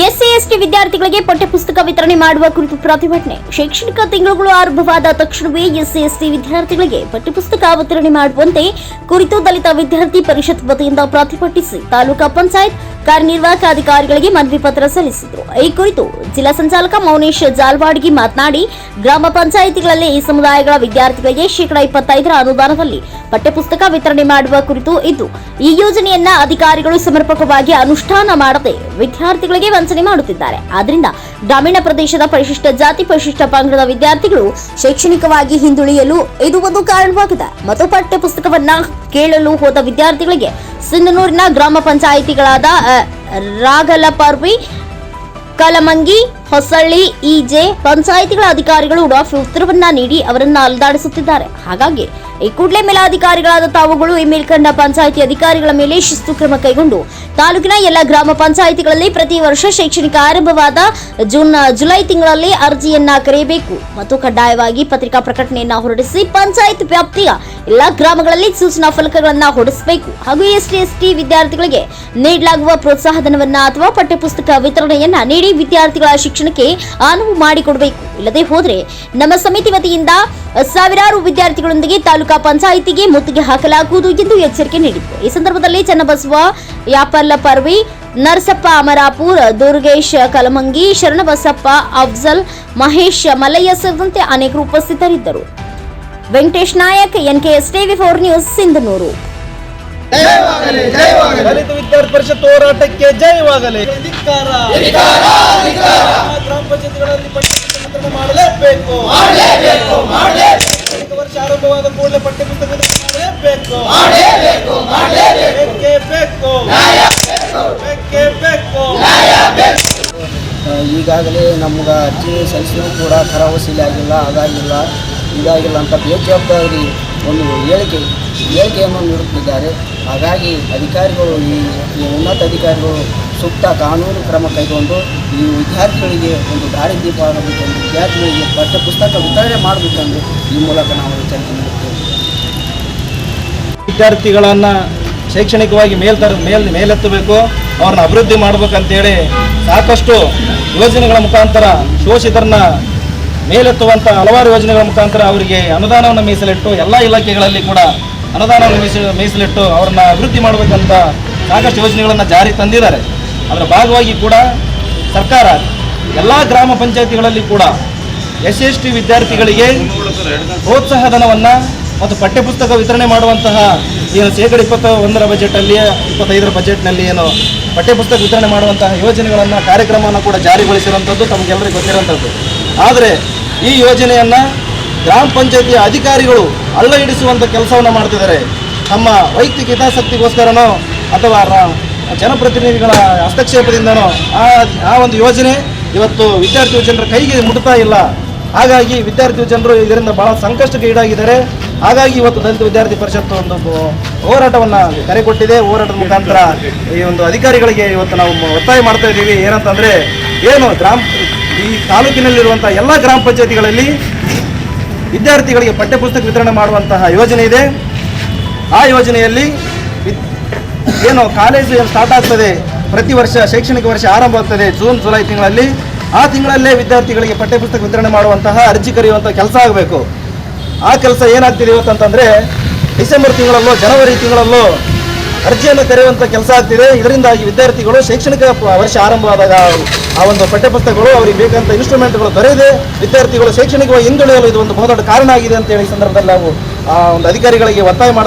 SC ST ವಿದ್ಯಾರ್ಥಿಗಳಿಗೆ ಪಠ್ಯಪುಸ್ತಕ ವಿತರಣೆ ಮಾಡುವ ಕುರಿತು ಪ್ರತಿಭಟನೆ. ಶೈಕ್ಷಣಿಕ ತಿಂಗಳುಗಳು ಆರಂಭವಾದ ತಕ್ಷಣವೇ ಎಸ್ಸಿ ಎಸ್ಟಿ ವಿದ್ಯಾರ್ಥಿಗಳಿಗೆ ಪಠ್ಯಪುಸ್ತಕ ವಿತರಣೆ ಮಾಡುವಂತೆ ಕುರಿತು ದಲಿತ ವಿದ್ಯಾರ್ಥಿ ಪರಿಷತ್ ವತಿಯಿಂದ ಪ್ರತಿಭಟಿಸಿ ತಾಲೂಕಾ ಪಂಚಾಯತ್ ಕಾರ್ಯನಿರ್ವಾಹಕ ಅಧಿಕಾರಿಗಳಿಗೆ ಮನವಿ ಪತ್ರ ಸಲ್ಲಿಸಿದರು. ಈ ಕುರಿತು ಜಿಲ್ಲಾ ಸಂಚಾಲಕ ಮೌನೇಶ್ ಜಾಲ್ವಾಡ್ಗಿ ಮಾತನಾಡಿ, ಗ್ರಾಮ ಪಂಚಾಯಿತಿಗಳಲ್ಲಿ ಈ ಸಮುದಾಯಗಳ ವಿದ್ಯಾರ್ಥಿಗಳಿಗೆ ಶೇಕಡಾ ಇಪ್ಪತ್ತೈದರ ಅನುದಾನದಲ್ಲಿ ಪಠ್ಯಪುಸ್ತಕ ವಿತರಣೆ ಮಾಡುವ ಕುರಿತು ಇದ್ದು, ಈ ಯೋಜನೆಯನ್ನ ಅಧಿಕಾರಿಗಳು ಸಮರ್ಪಕವಾಗಿ ಅನುಷ್ಠಾನ ಮಾಡದೆ ವಿದ್ಯಾರ್ಥಿಗಳಿಗೆ ವಂಚನೆ ಮಾಡುತ್ತಿದ್ದಾರೆ. ಆದ್ರಿಂದ ಗ್ರಾಮೀಣ ಪ್ರದೇಶದ ಪರಿಶಿಷ್ಟ ಜಾತಿ, ಪರಿಶಿಷ್ಟ ಪಂಗಡದ ವಿದ್ಯಾರ್ಥಿಗಳು ಶೈಕ್ಷಣಿಕವಾಗಿ ಹಿಂದುಳಿಯಲು ಇದು ಒಂದು ಕಾರಣವಾಗಿದೆ. ಮತ್ತು ಪಠ್ಯ ಪುಸ್ತಕವನ್ನ ಕೇಳಲು ಹೋದ ವಿದ್ಯಾರ್ಥಿಗಳಿಗೆ ಸಿಂಧನೂರಿನ ಗ್ರಾಮ ಪಂಚಾಯಿತಿಗಳಾದ ರಾಗಲಪರ್ವಿ, ಕಲಮಂಗಿ, ಹೊಸಳ್ಳಿ ಇಜೆ ಪಂಚಾಯಿತಿಗಳ ಅಧಿಕಾರಿಗಳು ಉಡಾಫಿ ಉತ್ತರವನ್ನ ನೀಡಿ ಅವರನ್ನ ಅಲ್ದಾಡಿಸುತ್ತಿದ್ದಾರೆ. ಹಾಗಾಗಿ ಈ ಕೂಡಲೇ ಮೇಲಾಧಿಕಾರಿಗಳಾದ ತಾವುಗಳು ಈ ಮೇಲ್ಕಂಡ ಪಂಚಾಯಿತಿ ಅಧಿಕಾರಿಗಳ ಮೇಲೆ ಶಿಸ್ತು ಕ್ರಮ ಕೈಗೊಂಡು ತಾಲೂಕಿನ ಎಲ್ಲ ಗ್ರಾಮ ಪಂಚಾಯಿತಿಗಳಲ್ಲಿ ಪ್ರತಿ ವರ್ಷ ಶೈಕ್ಷಣಿಕ ಆರಂಭವಾದ ಜೂನ್, ಜುಲೈ ತಿಂಗಳಲ್ಲಿ ಅರ್ಜಿಯನ್ನ ಕರೆಯಬೇಕು ಮತ್ತು ಕಡ್ಡಾಯವಾಗಿ ಪತ್ರಿಕಾ ಪ್ರಕಟಣೆಯನ್ನ ಹೊರಡಿಸಿ ಪಂಚಾಯತ್ ವ್ಯಾಪ್ತಿಯ ಎಲ್ಲ ಗ್ರಾಮಗಳಲ್ಲಿ ಸೂಚನಾ ಫಲಕಗಳನ್ನ ಹೊರಡಿಸಬೇಕು. ಹಾಗೂ ಎಸ್ಟಿ ಎಸ್ಟಿ ವಿದ್ಯಾರ್ಥಿಗಳಿಗೆ ನೀಡಲಾಗುವ ಪ್ರೋತ್ಸಾಹಧನವನ್ನ ಅಥವಾ ಪಠ್ಯಪುಸ್ತಕ ವಿತರಣೆಯನ್ನ ನೀಡಿ ವಿದ್ಯಾರ್ಥಿಗಳ ಶಿಕ್ಷಣಕ್ಕೆ ಅನುವು ಮಾಡಿಕೊಡಬೇಕು. ಇಲ್ಲದೆ ಹೋದರೆ ನಮ್ಮ ಸಮಿತಿ ವತಿಯಿಂದ ಸಾವಿರಾರು ವಿದ್ಯಾರ್ಥಿಗಳೊಂದಿಗೆ ತಾಲೂಕಾ ಪಂಚಾಯಿತಿಗೆ ಮುತ್ತಿಗೆ ಹಾಕಲಾಗುವುದು ಎಂದು ಎಚ್ಚರಿಕೆ ನೀಡಿತ್ತು. ಈ ಸಂದರ್ಭದಲ್ಲಿ ಚನ್ನಬಸವ ಯಾಪಲ್ಲ ಪರ್ವಿ ನರಸಪ್ಪ ಅಮರಾಪುರ್ ದುರ್ಗೇಶ್ ಕಲಮಂಗಿ ಶರಣಬಸಪ್ಪ ಅಫ್ಜಲ್ ಮಹೇಶ್ ಮಲ್ಲಯ್ಯ ಸೇರಿದಂತೆ ಅನೇಕರು ಉಪಸ್ಥಿತರಿದ್ದರು. Venkatesh Nayak NKS TV four news Sindhanur. ದಲಿತ ವಿದ್ಯಾರ್ಥಿ ಪರಿಷತ್ ಹೋರಾಟಕ್ಕೆ ಜಯವಾಗಲಿ. ಗ್ರಾಮ ಪಂಚಾಯತ್ಗಳಲ್ಲಿ ಮಾಡಲೇಬೇಕು. ಮಾಡಲೇಬೇಕು ಶೈಕ್ಷಣಿಕ ವರ್ಷ ಆರಂಭವಾದ ಕೂಡಲೇ ಪಠ್ಯಪುಸ್ತಕ ವಿತರಣೆ ಮಾಡಲೇಬೇಕು. ಮಾಡಲೇಬೇಕು ಬೇಕು ಬೇಕೇ. ಈಗಾಗಲೇ ನಮ್ಗೆ ಅರ್ಜಿ ಸಲ್ಲಿಸಿದ್ರು ಕೂಡ ಕರವಸೂಲಿ ಆಗಿಲ್ಲ ಅದಾಗಿಲ್ಲ. ಇದಾಗಿಲ್ಲ ಅಂತ ಬೇಜವಾಬ್ದಾರಿ ಒಂದು ಹೇಳಿಕೆ ಹೇಳಿಕೆಯನ್ನು ನೀಡುತ್ತಿದ್ದಾರೆ. ಹಾಗಾಗಿ ಅಧಿಕಾರಿಗಳು ಈ ಈ ಉನ್ನತ ಅಧಿಕಾರಿಗಳು ಸೂಕ್ತ ಕಾನೂನು ಕ್ರಮ ಕೈಗೊಂಡು ಈ ವಿದ್ಯಾರ್ಥಿಗಳಿಗೆ ಒಂದು ದಾರಿ ದೀಪ ಆಗಬೇಕೆಂದು ವಿದ್ಯಾರ್ಥಿಗಳಿಗೆ ಪಠ್ಯಪುಸ್ತಕ ವಿತರಣೆ ಮಾಡಬೇಕೆಂದು ಈ ಮೂಲಕ ನಾವು ವಿಚಾರಣೆ ನೀಡುತ್ತೇವೆ. ವಿದ್ಯಾರ್ಥಿಗಳನ್ನು ಶೈಕ್ಷಣಿಕವಾಗಿ ಮೇಲ್ತರ ಮೇಲ್, ಮೇಲೆತ್ತಬೇಕು, ಅವ್ರನ್ನ ಅಭಿವೃದ್ಧಿ ಮಾಡಬೇಕಂತೇಳಿ ಸಾಕಷ್ಟು ಯೋಜನೆಗಳ ಮುಖಾಂತರ ಶೋಷಿತರನ್ನ ಮೇಲೆತ್ತುವಂಥ ಹಲವಾರು ಯೋಜನೆಗಳ ಮುಖಾಂತರ ಅವರಿಗೆ ಅನುದಾನವನ್ನು ಮೀಸಲಿಟ್ಟು ಎಲ್ಲ ಇಲಾಖೆಗಳಲ್ಲಿ ಕೂಡ ಅನುದಾನವನ್ನು ಮೀಸ, ಮೀಸಲಿಟ್ಟು ಅವ್ರನ್ನ ಅಭಿವೃದ್ಧಿ ಮಾಡಬೇಕಂತ ಸಾಕಷ್ಟು ಯೋಜನೆಗಳನ್ನು ಜಾರಿ ತಂದಿದ್ದಾರೆ. ಅದರ ಭಾಗವಾಗಿ ಕೂಡ ಸರ್ಕಾರ ಎಲ್ಲ ಗ್ರಾಮ ಪಂಚಾಯತಿಗಳಲ್ಲಿ ಕೂಡ ಎಸ್ ಎಸ್ ಟಿ ವಿದ್ಯಾರ್ಥಿಗಳಿಗೆ ಪ್ರೋತ್ಸಾಹ ಧನವನ್ನು ಮತ್ತು ಪಠ್ಯಪುಸ್ತಕ ವಿತರಣೆ ಮಾಡುವಂತಹ ಏನು ಶೇಕಡ ಇಪ್ಪತ್ತ ಒಂದರ ಬಜೆಟಲ್ಲಿ ಇಪ್ಪತ್ತೈದರ ಬಜೆಟ್ನಲ್ಲಿ ಏನು ಪಠ್ಯಪುಸ್ತಕ ವಿತರಣೆ ಮಾಡುವಂತಹ ಯೋಜನೆಗಳನ್ನು, ಕಾರ್ಯಕ್ರಮವನ್ನು ಕೂಡ ಜಾರಿಗೊಳಿಸಿರುವಂಥದ್ದು ತಮಗೆಲ್ಲರಿಗೂ ಗೊತ್ತಿರುವಂಥದ್ದು ಆದರೆ ಈ ಯೋಜನೆಯನ್ನು ಗ್ರಾಮ ಪಂಚಾಯತಿಯ ಅಧಿಕಾರಿಗಳು ಅಲ್ಲ ಹಿಡಿಸುವಂಥ ಕೆಲಸವನ್ನು ಮಾಡ್ತಿದ್ದಾರೆ. ತಮ್ಮ ವೈಯಕ್ತಿಕ ಹಿತಾಸಕ್ತಿಗೋಸ್ಕರನೋ ಅಥವಾ ಜನಪ್ರತಿನಿಧಿಗಳ ಹಸ್ತಕ್ಷೇಪದಿಂದನೋ ಆ ಆ ಒಂದು ಯೋಜನೆ ಇವತ್ತು ವಿದ್ಯಾರ್ಥಿ ಜನರ ಕೈಗೆ ಮುಟ್ತಾ ಇಲ್ಲ. ಹಾಗಾಗಿ ವಿದ್ಯಾರ್ಥಿ ಜನರು ಇದರಿಂದ ಬಹಳ ಸಂಕಷ್ಟಕ್ಕೆ ಈಡಾಗಿದ್ದಾರೆ. ಹಾಗಾಗಿ ಇವತ್ತು ದಲಿತ ವಿದ್ಯಾರ್ಥಿ ಪರಿಷತ್ತು ಒಂದು ಹೋರಾಟವನ್ನು ಕರೆ ಕೊಟ್ಟಿದೆ. ಹೋರಾಟದ ಮುಖಾಂತರ ಈ ಒಂದು ಅಧಿಕಾರಿಗಳಿಗೆ ಇವತ್ತು ನಾವು ಒತ್ತಾಯ ಮಾಡ್ತಾ ಇದ್ದೀವಿ. ಏನಂತಂದರೆ, ಏನು ಗ್ರಾಮ, ಈ ತಾಲೂಕಿನಲ್ಲಿರುವಂಥ ಎಲ್ಲ ಗ್ರಾಮ ಪಂಚಾಯತಿಗಳಲ್ಲಿ ವಿದ್ಯಾರ್ಥಿಗಳಿಗೆ ಪಠ್ಯಪುಸ್ತಕ ವಿತರಣೆ ಮಾಡುವಂತಹ ಯೋಜನೆ ಇದೆ. ಆ ಯೋಜನೆಯಲ್ಲಿ ಏನು ಕಾಲೇಜು ಏನು ಸ್ಟಾರ್ಟ್ ಆಗ್ತದೆ, ಪ್ರತಿ ವರ್ಷ ಶೈಕ್ಷಣಿಕ ವರ್ಷ ಆರಂಭ ಆಗ್ತದೆ, ಜೂನ್, ಜುಲೈ ತಿಂಗಳಲ್ಲಿ, ಆ ತಿಂಗಳಲ್ಲೇ ವಿದ್ಯಾರ್ಥಿಗಳಿಗೆ ಪಠ್ಯಪುಸ್ತಕ ವಿತರಣೆ ಮಾಡುವಂತಹ ಅರ್ಜಿ ಕರೆಯುವಂಥ ಕೆಲಸ ಆಗಬೇಕು. ಆ ಕೆಲಸ ಏನಾಗ್ತಿದೆ ಇವತ್ತಂತಂದರೆ, ಡಿಸೆಂಬರ್ ತಿಂಗಳಲ್ಲೋ, ಜನವರಿ ತಿಂಗಳಲ್ಲೋ ಅರ್ಜಿಯನ್ನು ಕರೆಯುವಂಥ ಕೆಲಸ ಆಗ್ತಿದೆ. ಇದರಿಂದಾಗಿ ವಿದ್ಯಾರ್ಥಿಗಳು ಶೈಕ್ಷಣಿಕ ವರ್ಷ ಆರಂಭವಾದಾಗ ಆ ಒಂದು ಪಠ್ಯಪುಸ್ತಕಗಳು ಅವರಿಗೆ ಬೇಕಂತ ಇನ್ಸ್ಟ್ರೂಮೆಂಟ್ಗಳು ದೊರೆಯದೆ, ವಿದ್ಯಾರ್ಥಿಗಳು ಶೈಕ್ಷಣಿಕವಾಗಿ ಹಿಂದುಳಿಯಲು ಇದು ಒಂದು ಬಹುದೊಡ್ಡ ಕಾರಣ ಆಗಿದೆ ಅಂತೇಳಿ ಹೇಳಿ ಸಂದರ್ಭದಲ್ಲಿ ನಾವು ಆ ಒಂದು ಅಧಿಕಾರಿಗಳಿಗೆ ಒತ್ತಾಯ ಮಾಡ್ತಾ